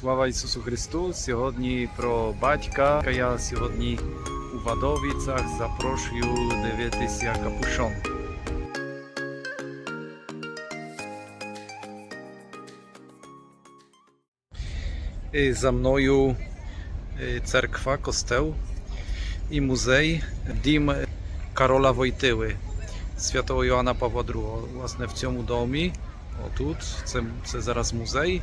Слава Ісусу Христу! Сьогодні про батька. Я сьогодні у Вадовицях запрошую дивитися капушон. За мною е, церква, костел і музей Дім Карола Войтили, святого Йоанна Павла II. Власне, в цьому домі, отут, це, це зараз музей.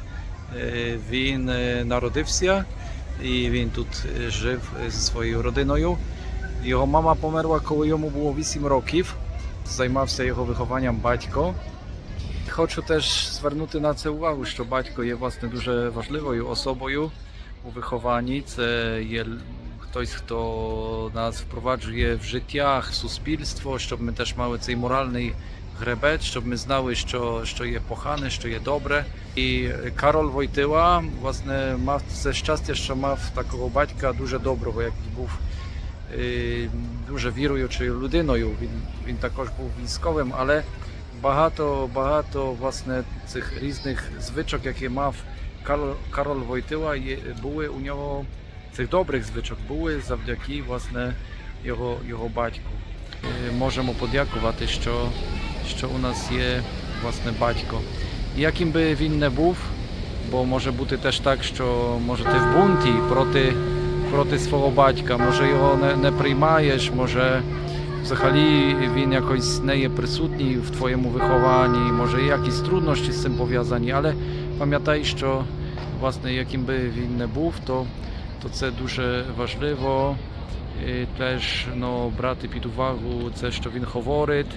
Е, Він е, народився і він тут е, жив зі своєю родиною. Його мама померла, коли йому було 8 років. Займався його вихованням батько. Хочу теж звернути на це увагу, що батько є власне дуже важливою особою у вихованні. Це є хтось, хто нас впроваджує в життя, в суспільство, щоб ми теж мали цей моральний гребець, щоб ми знали, що, що є погане, що є добре. І Карол Войтила власне мав це щастя, що мав такого батька дуже доброго, який був е, дуже віруючою людиною. Він, він також був військовим, але багато, багато власне цих різних звичок, які мав Карол, Карол Войтила, є, були у нього цих добрих звичок були завдяки власне його, його батьку. Е, Можемо подякувати, що, у нас є власне батько. І Яким би він не був, бо може бути теж так, що може ти в бунті проти, проти свого батька, може його не, не приймаєш, може взагалі він якось не є присутній в твоєму вихованні, може є якісь труднощі з цим пов'язані, але пам'ятай, що власне яким би він не був, то, то це дуже важливо. І теж ну, брати під увагу це, що він говорить,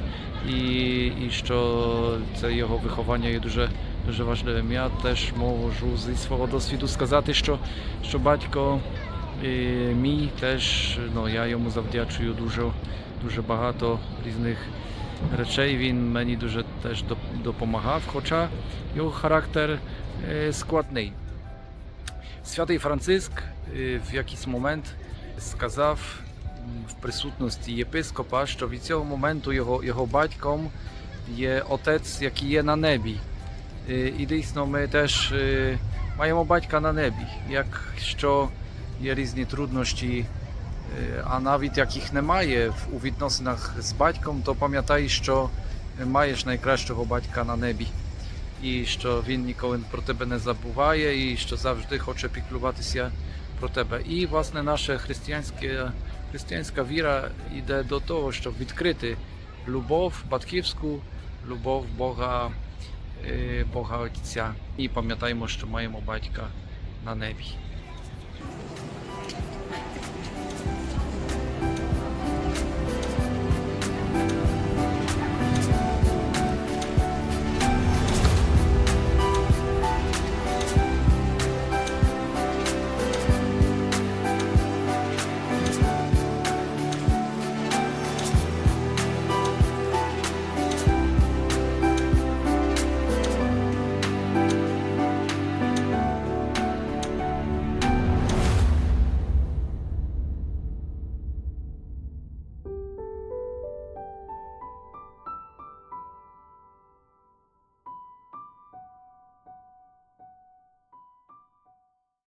і, і що це його виховання є дуже, дуже важливим. Я теж можу зі свого досвіду сказати, що, що батько е, мій теж, ну, я йому завдячую дуже, дуже багато різних речей. Він мені дуже теж допомагав, хоча його характер е, складний. Святий Франциск е, в якийсь момент сказав в присутності єпископа, що від цього моменту його, його батьком є отець, який є на небі. Е, І дійсно ми теж е, маємо батька на небі. Якщо є різні труднощі, е, а навіть яких немає у відносинах з батьком, то пам'ятай, що маєш найкращого батька на небі. І що він ніколи про тебе не забуває, і що завжди хоче піклуватися про тебе. І власне наша християнська, християнська віра йде до того, щоб відкрити любов батьківську, любов Бога, е, Бога Отця. І пам'ятаємо, що маємо батька на небі.